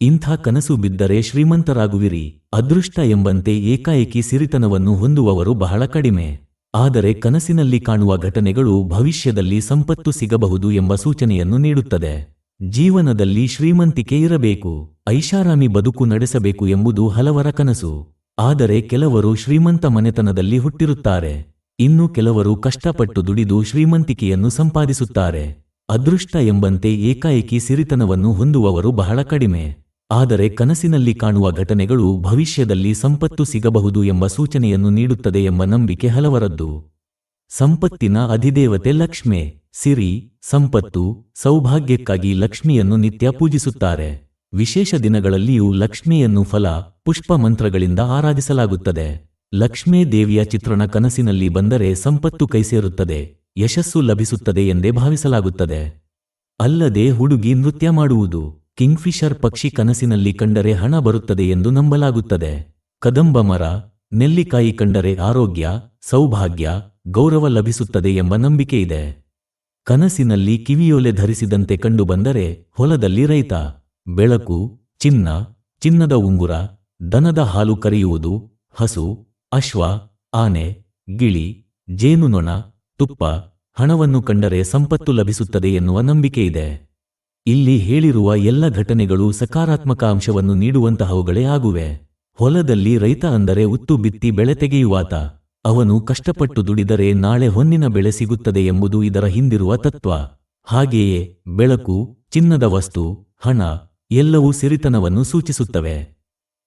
ಇಂಥ ಕನಸು ಬಿದ್ದರೆ ಶ್ರೀಮಂತರಾಗುವಿರಿ. ಅದೃಷ್ಟ ಎಂಬಂತೆ ಏಕಾಏಕಿ ಸಿರಿತನವನ್ನು ಹೊಂದುವವರು ಬಹಳ ಕಡಿಮೆ. ಆದರೆ ಕನಸಿನಲ್ಲಿ ಕಾಣುವ ಘಟನೆಗಳು ಭವಿಷ್ಯದಲ್ಲಿ ಸಂಪತ್ತು ಸಿಗಬಹುದು ಎಂಬ ಸೂಚನೆಯನ್ನು ನೀಡುತ್ತದೆ. ಜೀವನದಲ್ಲಿ ಶ್ರೀಮಂತಿಕೆ ಇರಬೇಕು. ಐಷಾರಾಮಿ ಬದುಕು ನಡೆಸಬೇಕು ಎಂಬುದು ಹಲವರ ಕನಸು. ಆದರೆ ಕೆಲವರು ಶ್ರೀಮಂತ ಮನೆತನದಲ್ಲಿ ಹುಟ್ಟಿರುತ್ತಾರೆ. ಇನ್ನು ಕೆಲವರು ಕಷ್ಟಪಟ್ಟು ದುಡಿದು ಶ್ರೀಮಂತಿಕೆಯನ್ನು ಸಂಪಾದಿಸುತ್ತಾರೆ. ಅದೃಷ್ಟ ಎಂಬಂತೆ ಏಕಾಏಕಿ ಸಿರಿತನವನ್ನು ಹೊಂದುವವರು ಬಹಳ ಕಡಿಮೆ. ಆದರೆ ಕನಸಿನಲ್ಲಿ ಕಾಣುವ ಘಟನೆಗಳು ಭವಿಷ್ಯದಲ್ಲಿ ಸಂಪತ್ತು ಸಿಗಬಹುದು ಎಂಬ ಸೂಚನೆಯನ್ನು ನೀಡುತ್ತದೆ ಎಂಬ ನಂಬಿಕೆ ಹಲವರದ್ದು. ಸಂಪತ್ತಿನ ಅಧಿದೇವತೆ ಲಕ್ಷ್ಮೆ, ಸಿರಿ, ಸಂಪತ್ತು, ಸೌಭಾಗ್ಯಕ್ಕಾಗಿ ಲಕ್ಷ್ಮಿಯನ್ನು ನಿತ್ಯ ಪೂಜಿಸುತ್ತಾರೆ. ವಿಶೇಷ ದಿನಗಳಲ್ಲಿಯೂ ಲಕ್ಷ್ಮಿಯನ್ನು ಫಲ, ಪುಷ್ಪ ಮಂತ್ರಗಳಿಂದ ಆರಾಧಿಸಲಾಗುತ್ತದೆ. ಲಕ್ಷ್ಮೇ ದೇವಿಯ ಚಿತ್ರಣ ಕನಸಿನಲ್ಲಿ ಬಂದರೆ ಸಂಪತ್ತು ಕೈಸೇರುತ್ತದೆ, ಯಶಸ್ಸು ಲಭಿಸುತ್ತದೆ ಎಂದೇ ಭಾವಿಸಲಾಗುತ್ತದೆ. ಅಲ್ಲದೆ ಹುಡುಗಿ ನೃತ್ಯ ಮಾಡುವುದು. ಕಿಂಗ್ಫಿಷರ್ ಪಕ್ಷಿ ಕನಸಿನಲ್ಲಿ ಕಂಡರೆ ಹಣ ಬರುತ್ತದೆ ಎಂದು ನಂಬಲಾಗುತ್ತದೆ. ಕದಂಬ ಮರ, ನೆಲ್ಲಿಕಾಯಿ ಕಂಡರೆ ಆರೋಗ್ಯ, ಸೌಭಾಗ್ಯ, ಗೌರವ ಲಭಿಸುತ್ತದೆ ಎಂಬ ನಂಬಿಕೆ ಇದೆ. ಕನಸಿನಲ್ಲಿ ಕಿವಿಯೊಲೆ ಧರಿಸಿದಂತೆ ಕಂಡುಬಂದರೆ ಹೊಲದಲ್ಲಿ ರೈತ. ಬೆಳಕು, ಚಿನ್ನ, ಚಿನ್ನದ ಉಂಗುರ, ದನದ ಹಾಲು ಕರೆಯುವುದು, ಹಸು, ಅಶ್ವ, ಆನೆ, ಗಿಳಿ ಜೇನುನೊಣ ತುಪ್ಪ ಹಣವನ್ನು ಕಂಡರೆ ಸಂಪತ್ತು ಲಭಿಸುತ್ತದೆ ಎನ್ನುವ ನಂಬಿಕೆಯಿದೆ ಇಲ್ಲಿ ಹೇಳಿರುವ ಎಲ್ಲ ಘಟನೆಗಳು ಸಕಾರಾತ್ಮಕ ಅಂಶವನ್ನು ನೀಡುವಂತಹವುಗಳೇ ಆಗುವೆ. ಹೊಲದಲ್ಲಿ ರೈತ ಅಂದರೆ ಉತ್ತು ಬಿತ್ತಿ ಬೆಳೆ ತೆಗೆಯುವಾತ. ಅವನು ಕಷ್ಟಪಟ್ಟು ದುಡಿದರೆ ನಾಳೆ ಹೊನ್ನಿನ ಬೆಳೆ ಸಿಗುತ್ತದೆ ಎಂಬುದು ಇದರ ಹಿಂದಿರುವ ತತ್ವ. ಹಾಗೆಯೇ ಬೆಳಕು, ಚಿನ್ನದ ವಸ್ತು, ಹಣ ಎಲ್ಲವೂ ಸಿರಿತನವನ್ನು ಸೂಚಿಸುತ್ತವೆ.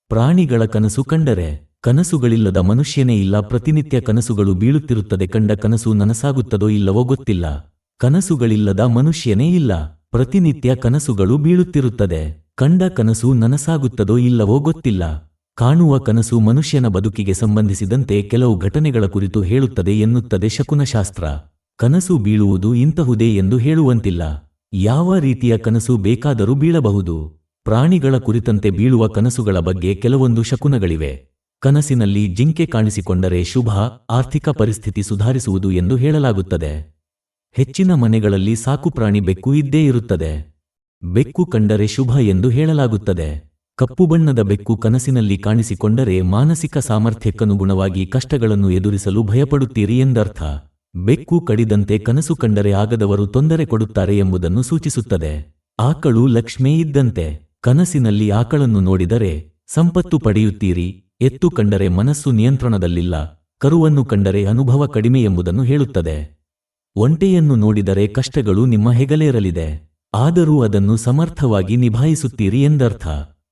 ಪ್ರಾಣಿಗಳ ಕನಸು ಕಂಡರೆ ಕನಸುಗಳಿಲ್ಲದ ಮನುಷ್ಯನೇ ಇಲ್ಲ ಪ್ರತಿನಿತ್ಯ ಕನಸುಗಳು ಬೀಳುತ್ತಿರುತ್ತದೆ ಕಂಡ ಕನಸು ನನಸಾಗುತ್ತದೋ ಇಲ್ಲವೋ ಗೊತ್ತಿಲ್ಲ. ಕನಸುಗಳಿಲ್ಲದ ಮನುಷ್ಯನೇ ಇಲ್ಲ. ಪ್ರತಿನಿತ್ಯ ಕನಸುಗಳು ಬೀಳುತ್ತಿರುತ್ತದೆ. ಕಂಡ ಕನಸು ನನಸಾಗುತ್ತದೋ ಇಲ್ಲವೋ ಗೊತ್ತಿಲ್ಲ. ಕಾಣುವ ಕನಸು ಮನುಷ್ಯನ ಬದುಕಿಗೆ ಸಂಬಂಧಿಸಿದಂತೆ ಕೆಲವು ಘಟನೆಗಳ ಕುರಿತು ಹೇಳುತ್ತದೆ ಎನ್ನುತ್ತದೆ ಶಕುನಶಾಸ್ತ್ರ. ಕನಸು ಬೀಳುವುದು ಇಂತಹುದೇ ಎಂದು ಹೇಳುವಂತಿಲ್ಲ. ಯಾವ ರೀತಿಯ ಕನಸು ಬೇಕಾದರೂ ಬೀಳಬಹುದು. ಪ್ರಾಣಿಗಳ ಕುರಿತಂತೆ ಬೀಳುವ ಕನಸುಗಳ ಬಗ್ಗೆ ಕೆಲವೊಂದು ಶಕುನಗಳಿವೆ. ಕನಸಿನಲ್ಲಿ ಜಿಂಕೆ ಕಾಣಿಸಿಕೊಂಡರೆ ಶುಭ, ಆರ್ಥಿಕ ಪರಿಸ್ಥಿತಿ ಸುಧಾರಿಸುವುದು ಎಂದು ಹೇಳಲಾಗುತ್ತದೆ. ಹೆಚ್ಚಿನ ಮನೆಗಳಲ್ಲಿ ಸಾಕುಪ್ರಾಣಿ ಬೆಕ್ಕು ಇದ್ದೇ ಇರುತ್ತದೆ. ಬೆಕ್ಕು ಕಂಡರೆ ಶುಭ ಎಂದು ಹೇಳಲಾಗುತ್ತದೆ. ಕಪ್ಪು ಬಣ್ಣದ ಬೆಕ್ಕು ಕನಸಿನಲ್ಲಿ ಕಾಣಿಸಿಕೊಂಡರೆ ಮಾನಸಿಕ ಸಾಮರ್ಥ್ಯಕ್ಕನುಗುಣವಾಗಿ ಕಷ್ಟಗಳನ್ನು ಎದುರಿಸಲು ಭಯಪಡುತ್ತೀರಿ ಎಂದರ್ಥ. ಬೆಕ್ಕು ಕಡಿದಂತೆ ಕನಸು ಕಂಡರೆ ಆಗದವರು ತೊಂದರೆ ಕೊಡುತ್ತಾರೆ ಎಂಬುದನ್ನು ಸೂಚಿಸುತ್ತದೆ. ಆಕಳು ಲಕ್ಷ್ಮೇ ಇದ್ದಂತೆ, ಕನಸಿನಲ್ಲಿ ಆಕಳನ್ನು ನೋಡಿದರೆ ಸಂಪತ್ತು ಪಡೆಯುತ್ತೀರಿ. ಎತ್ತು ಕಂಡರೆ ಮನಸ್ಸು ನಿಯಂತ್ರಣದಲ್ಲಿಲ್ಲ, ಕರುವನ್ನು ಕಂಡರೆ ಅನುಭವ ಕಡಿಮೆ ಎಂಬುದನ್ನು ಹೇಳುತ್ತದೆ. ಒಂಟೆಯನ್ನು ನೋಡಿದರೆ ಕಷ್ಟಗಳು ನಿಮ್ಮ ಹೆಗಲೇರಲಿದೆ. ಆದರೂ ಅದನ್ನು ಸಮರ್ಥವಾಗಿ ನಿಭಾಯಿಸುತ್ತೀರಿ ಎಂದರ್ಥ.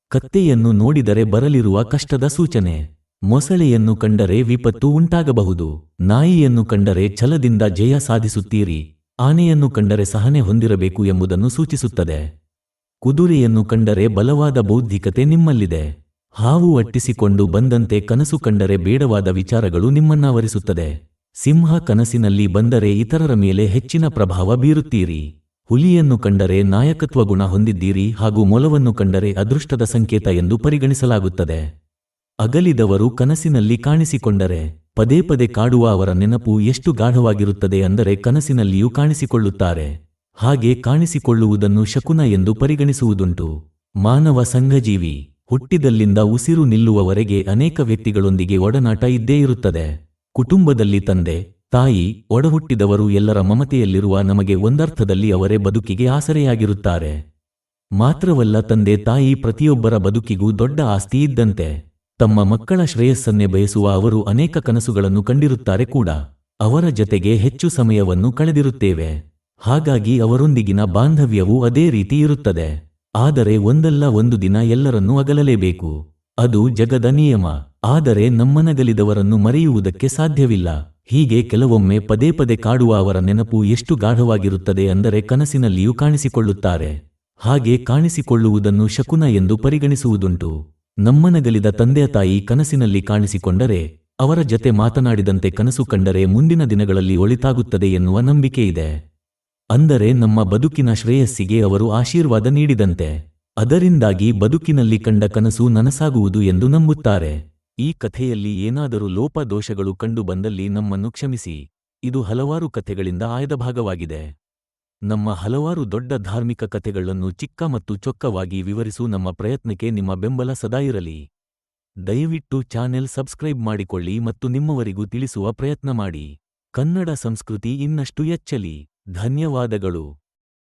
ಕತ್ತೆಯನ್ನು ನೋಡಿದರೆ ಬರಲಿರುವ ಕಷ್ಟದ ಸೂಚನೆ. ಮೊಸಳೆಯನ್ನು ಕಂಡರೆ ವಿಪತ್ತು ಉಂಟಾಗಬಹುದು. ನಾಯಿಯನ್ನು ಕಂಡರೆ ಛಲದಿಂದ ಜಯ ಸಾಧಿಸುತ್ತೀರಿ. ಆನೆಯನ್ನು ಕಂಡರೆ ಸಹನೆ ಹೊಂದಿರಬೇಕು ಎಂಬುದನ್ನು ಸೂಚಿಸುತ್ತದೆ. ಕುದುರೆಯನ್ನು ಕಂಡರೆ ಬಲವಾದ ಬೌದ್ಧಿಕತೆ ನಿಮ್ಮಲ್ಲಿದೆ. ಹಾವು ಅಟ್ಟಿಸಿಕೊಂಡು ಬಂದಂತೆ ಕನಸು ಕಂಡರೆ ಬೇಡವಾದ ವಿಚಾರಗಳು ನಿಮ್ಮನ್ನಾವರಿಸುತ್ತದೆ. ಸಿಂಹ ಕನಸಿನಲ್ಲಿ ಬಂದರೆ ಇತರರ ಮೇಲೆ ಹೆಚ್ಚಿನ ಪ್ರಭಾವ ಬೀರುತ್ತೀರಿ. ಹುಲಿಯನ್ನು ಕಂಡರೆ ನಾಯಕತ್ವ ಗುಣ ಹೊಂದಿದ್ದೀರಿ ಹಾಗೂ ಮೊಲವನ್ನು ಕಂಡರೆ ಅದೃಷ್ಟದ ಸಂಕೇತ ಎಂದು ಪರಿಗಣಿಸಲಾಗುತ್ತದೆ. ಅಗಲಿದವರು ಕನಸಿನಲ್ಲಿ ಕಾಣಿಸಿಕೊಂಡರೆ, ಪದೇ ಪದೇ ಕಾಡುವ ಅವರ ನೆನಪು ಎಷ್ಟು ಗಾಢವಾಗಿರುತ್ತದೆ ಅಂದರೆ ಕನಸಿನಲ್ಲಿಯೂ ಕಾಣಿಸಿಕೊಳ್ಳುತ್ತಾರೆ. ಹಾಗೆ ಕಾಣಿಸಿಕೊಳ್ಳುವುದನ್ನು ಶಕುನ ಎಂದು ಪರಿಗಣಿಸುವುದುಂಟು. ಮಾನವ ಸಂಘಜೀವಿ, ಹುಟ್ಟಿದಲ್ಲಿಂದ ಉಸಿರು ನಿಲ್ಲುವವರೆಗೆ ಅನೇಕ ವ್ಯಕ್ತಿಗಳೊಂದಿಗೆ ಒಡನಾಟ ಇದ್ದೇ ಇರುತ್ತದೆ. ಕುಟುಂಬದಲ್ಲಿ ತಂದೆ, ತಾಯಿ, ಒಡಹುಟ್ಟಿದವರು ಎಲ್ಲರ ಮಮತೆಯಲ್ಲಿರುವ ನಮಗೆ ಒಂದರ್ಥದಲ್ಲಿ ಅವರೇ ಬದುಕಿಗೆ ಆಸರೆಯಾಗಿರುತ್ತಾರೆ. ಮಾತ್ರವಲ್ಲ ತಂದೆ, ತಾಯಿ ಪ್ರತಿಯೊಬ್ಬರ ಬದುಕಿಗೂ ದೊಡ್ಡ ಆಸ್ತಿ ಇದ್ದಂತೆ, ತಮ್ಮ ಮಕ್ಕಳ ಶ್ರೇಯಸ್ಸನ್ನೇ ಬಯಸುವ ಅವರು ಅನೇಕ ಕನಸುಗಳನ್ನು ಕಂಡಿರುತ್ತಾರೆ ಕೂಡ. ಅವರ ಜತೆಗೆ ಹೆಚ್ಚು ಸಮಯವನ್ನು ಕಳೆದಿರುತ್ತೇವೆ. ಹಾಗಾಗಿ ಅವರೊಂದಿಗಿನ ಬಾಂಧವ್ಯವು ಅದೇ ರೀತಿ ಇರುತ್ತದೆ. ಆದರೆ ಒಂದಲ್ಲ ಒಂದು ದಿನ ಎಲ್ಲರನ್ನೂ ಅಗಲಲೇಬೇಕು. ಅದು ಜಗದ ನಿಯಮ. ಆದರೆ ನಮ್ಮನಗಲಿದವರನ್ನು ಮರೆಯುವುದಕ್ಕೆ ಸಾಧ್ಯವಿಲ್ಲ. ಹೀಗೆ ಕೆಲವೊಮ್ಮೆ ಪದೇ ಪದೇ ಕಾಡುವ ಅವರ ನೆನಪು ಎಷ್ಟು ಗಾಢವಾಗಿರುತ್ತದೆ ಅಂದರೆ ಕನಸಿನಲ್ಲಿಯೂ ಕಾಣಿಸಿಕೊಳ್ಳುತ್ತಾರೆ. ಹಾಗೆ ಕಾಣಿಸಿಕೊಳ್ಳುವುದನ್ನು ಶಕುನ ಎಂದು ಪರಿಗಣಿಸುವುದುಂಟು. ನಮ್ಮನಗಲಿದ ತಂದೆಯ ತಾಯಿ ಕನಸಿನಲ್ಲಿ ಕಾಣಿಸಿಕೊಂಡರೆ, ಅವರ ಜತೆ ಮಾತನಾಡಿದಂತೆ ಕನಸು ಕಂಡರೆ ಮುಂದಿನ ದಿನಗಳಲ್ಲಿ ಒಳಿತಾಗುತ್ತದೆ ಎನ್ನುವ ನಂಬಿಕೆಯಿದೆ ಅಂದರೆ ನಮ್ಮ ಬದುಕಿನ ಶ್ರೇಯಸ್ಸಿಗೆ ಅವರು ಆಶೀರ್ವಾದ ನೀಡಿದಂತೆ. ಅದರಿಂದಾಗಿ ಬದುಕಿನಲ್ಲಿ ಕಂಡ ಕನಸು ನನಸಾಗುವುದು ಎಂದು ನಂಬುತ್ತಾರೆ. ಈ ಕಥೆಯಲ್ಲಿ ಏನಾದರೂ ಲೋಪದೋಷಗಳು ಕಂಡು ಬಂದಲ್ಲಿ ನಮ್ಮನ್ನು ಕ್ಷಮಿಸಿ. ಇದು ಹಲವಾರು ಕಥೆಗಳಿಂದ ಆಯ್ದ ಭಾಗವಾಗಿದೆ. ನಮ್ಮ ಹಲವಾರು ದೊಡ್ಡ ಧಾರ್ಮಿಕ ಕಥೆಗಳನ್ನು ಚಿಕ್ಕ ಮತ್ತು ಚೊಕ್ಕವಾಗಿ ವಿವರಿಸು ನಮ್ಮ ಪ್ರಯತ್ನಕ್ಕೆ ನಿಮ್ಮ ಬೆಂಬಲ ಸದಾ ಇರಲಿ. ದಯವಿಟ್ಟು ಚಾನೆಲ್ ಸಬ್ಸ್ಕ್ರೈಬ್ ಮಾಡಿಕೊಳ್ಳಿ ಮತ್ತು ನಿಮ್ಮವರಿಗೂ ತಿಳಿಸುವ ಪ್ರಯತ್ನ ಮಾಡಿ. ಕನ್ನಡ ಸಂಸ್ಕೃತಿ ಇನ್ನಷ್ಟು ಎಚ್ಚಲಿ ಧನ್ಯವಾದಗಳು.